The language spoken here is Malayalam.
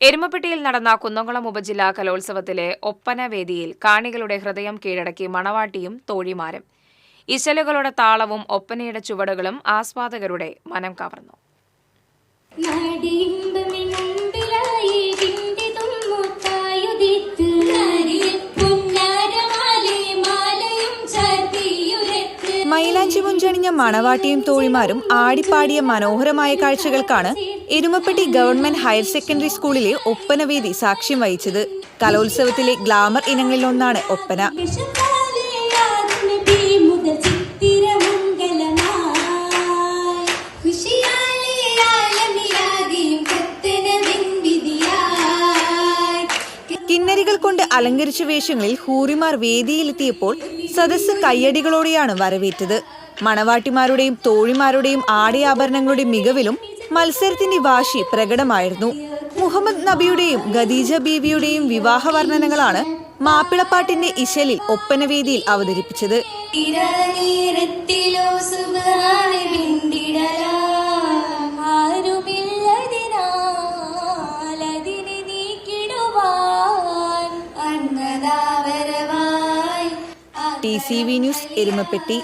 എരുമപ്പെട്ടിയിൽ നടന്ന കുന്നംകുളം ഉപജില്ലാ കലോത്സവത്തിലെ ഒപ്പന വേദിയിൽ കാണികളുടെ ഹൃദയം കീഴടക്കി മണവാട്ടിയും തോഴിമാരും. ഇശലുകളുടെ താളവും ഒപ്പനയുടെ ചുവടുകളും ആസ്വാദകരുടെ മനം കവർന്നു. മൈലാഞ്ചി മുഞ്ചണിഞ്ഞ മണവാട്ടിയും തോഴിമാരും ആടിപ്പാടിയ മനോഹരമായ കാഴ്ചകൾക്കാണ് എരുമപ്പെട്ടി ഗവൺമെന്റ് ഹയർ സെക്കൻഡറി സ്കൂളിലെ ഒപ്പനവേദി സാക്ഷ്യം വഹിച്ചത്. കലോത്സവത്തിലെ ഗ്ലാമർ ഇനങ്ങളിലൊന്നാണ് ഒപ്പന. കിന്നരികൾ കൊണ്ട് അലങ്കരിച്ച വേഷങ്ങളിൽ ഹൂറിമാർ വേദിയിലെത്തിയപ്പോൾ സദസ്സ് കയ്യടികളോടെയാണ് വരവേറ്റത്. മണവാട്ടിമാരുടെയും തോഴിമാരുടെയും ആടയാഭരണങ്ങളുടെയും മികവിലും മത്സരത്തിന്റെ വാശി പ്രകടമായിരുന്നു. മുഹമ്മദ് നബിയുടെയും ഖദീജ ബീവിയുടെയും വിവാഹ വർണനകളാണ് മാപ്പിളപ്പാട്ടിന്റെ ഇശലിൽ ഒപ്പനവേദിയിൽ അവതരിപ്പിച്ചത്. T C V news Erumapetty.